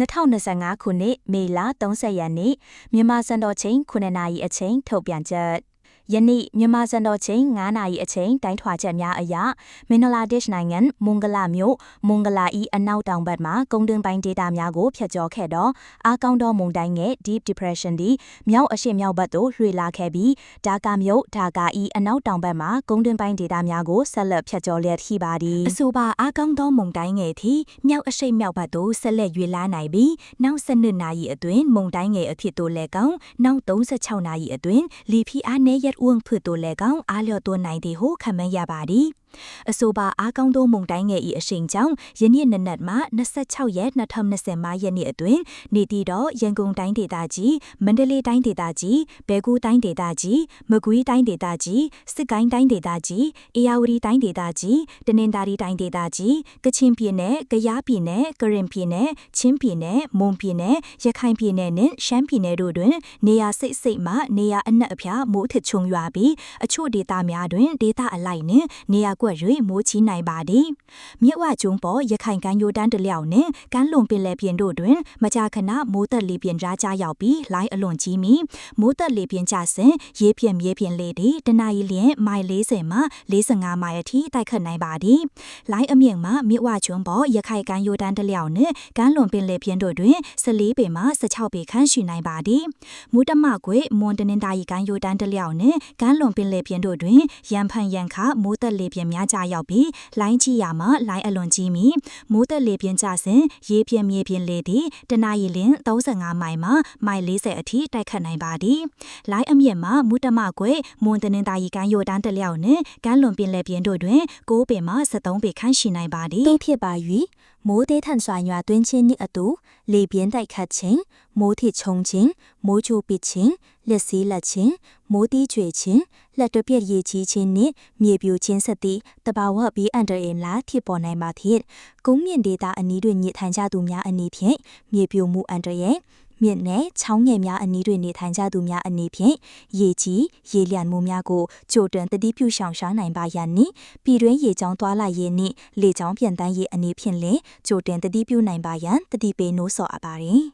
2025ခုနှစ်မေလ30ရက်နေ့မြန်မာစံတော်ချိန်9နာရီအချိန်ထုတ်ပြန်ချက် ယနေ့မြန်မာစံတော်ချိန်9နာရီအချိန်တိုင်းထွာချက်များအရမင်္ဂလာဒေ့ရှ်နိုင်ငံမုံဂလာမြို့မုံဂလာဤအနောက်တောင်ဘက်မှကုန်းတွင်းပိုင်းဒေသများကိုဖျက်ကျော်ခဲ့တော့အားကောင်းသောမုန်တိုင်းငယ် Deep Depression သည်မြောက်အရှေ့မြောက်ဘက်သို့ရွှေ့လာခဲ့ပြီးဒါကာမြို့ဒါကာဤအနောက်တောင်ဘက်မှကုန်းတွင်းပိုင်းဒေသများကိုဆက်လက်ဖျက်ကျော်လျက်ရှိပါသည်အဆိုပါအားကောင်းသောမုန်တိုင်းငယ်သည်မြောက်အရှိတ်မြောက်ဘက်သို့ဆက်လက်ရွေ့လာနိုင်ပြီးနောက်12နာရီအတွင်းမုန်တိုင်းငယ်အဖြစ်သို့လည်းကောင်းနောက်36နာရီအတွင်းလီဖီအားနည်းရက်ဦးဖြစ်သို့လည်းကောင်းအားလျော့သွန်းနိုင်သည်ဟုခန့်မှန်းရပါသည်။ အဆိုပါအားကောင်းသောမုန်တိုင်းငယ်၏အရှိန်ကြောင့်ယနေ့နနက်မှ26ရက်2025ရက်နေ့အတွင်းနေတီတော့ရန်ကုန်တိုင်းဒေသကြီးမန္တလေးတိုင်းဒေသကြီးဘဲကူးတိုင်းဒေသကြီးမကွေးတိုင်းဒေသကြီးစစ်ကိုင်းတိုင်းဒေသကြီးအေရဝတီတိုင်းဒေသကြီးတနင်္သာရီတိုင်းဒေသကြီးကချင်ပြည်နယ်ကယားပြည်နယ်ကရင်ပြည်နယ်ချင်းပြည်နယ်မွန်ပြည်နယ်ရခိုင်ပြည်နယ်နဲ့ရှမ်းပြည်နယ်တို့တွင်နေရာစိတ်စိတ်မှနေရာအနှက်အဖျားမိုးထချုံရွာပြီးအချို့ဒေသများတွင်ဒေသအလိုက်နှင့်နေရာကွက်၍မိုးချီနိုင်ပါသည်မြစ်ဝကျုံပေါ်ရခိုင်ကမ်းရိုးတန်းတလျောက်နှင့်ကမ်းလွန်ပင်လယ်ပြင်တို့တွင် မကြာခဏမိုးသက်လေပြင်းကြားကြရောက်ပြီးလိုင်းအလွန်ကြီးမီမိုးသက်လေပြင်းကျဆင်ရေပြင်းမြေပြင်းလေသည်တနအီလျင်မိုင်40မှ45မိုင်အထိတိုက်ခတ်နိုင်ပါသည်လိုင်းအမြင့်မှမြစ်ဝကျုံပေါ်ရခိုင်ကမ်းရိုးတန်းတလျောက်နှင့်ကမ်းလွန်ပင်လယ်ပြင်တို့တွင်14ပေမှ16ပေခန့်ရှိနိုင်ပါသည်မူတမကွေမွန်တနင်္သာရီကမ်းရိုးတန်းတလျောက်နှင့်ကမ်းလွန်ပင်လယ်ပြင်တို့တွင်ရန်ဖန်ရန်ခမိုးသက်လေပြင်းများကြရောက်ပြီးလိုင်းကြီးရမှလိုင်းအလွန်ကြီးမီမိုးသက်လေပြင်းကျစဉ်ရေပြင်းမြေပြင်းလေသည်တနအီလ35မိုင်မှမိုင်40အထိတိုက်ခတ်နိုင်ပါသည်လိုင်းအမြင့်မှမူတမကွယ်မွန်တနင်္သာရီကမ်းရိုးတန်းတလျောက်နှင့်ကမ်းလွန်ပင်လယ်ပြင်တို့တွင်6ပေမှ73ပေခန့်ရှိနိုင်ပါသည်သိဖြစ်ပါ၍ မိုးသေးထန်စွာရွာသွင်းခြင်းနှင့်အတူလေပြင်းတိုက်ခတ်ခြင်းမိုးထစ်ချုံခြင်းမိုးချိုပစ်ခြင်းလက်စည်းလက်ခြင်းမိုးတီးချွေခြင်းလက်တွပြက်ရည်ကြီးခြင်းနှင့်မြေပြိုခြင်းဆက်သည့်တဘာဝဘီအန်ဒရင်လာဖြစ်ပေါ်နိုင်ပါသည်ကုန်းမြင့်ဒေတာအနီးတွင်ညစ်ထိုင်ကြသူများအနေဖြင့်မြေပြိုမှုအန်ဒရယ် မြင့်နဲ့ချောင်းငယ်များအနီးတွင်နေထိုင်ကြသူများအနေဖြင့်ရေကြီးရေလျံမှုများကိုကြိုတင်တတိပြုရှောင်ရှားနိုင်ပါရန်နိပြည်တွင်းရေကြောင်းသွားလာရေးနှင့်လေကြောင်းပြန်တန်းရေးအနေဖြင့်လည်းကြိုတင်တတိပြုနိုင်ပါရန်တတိပေးနိုးဆော်အပ်ပါသည်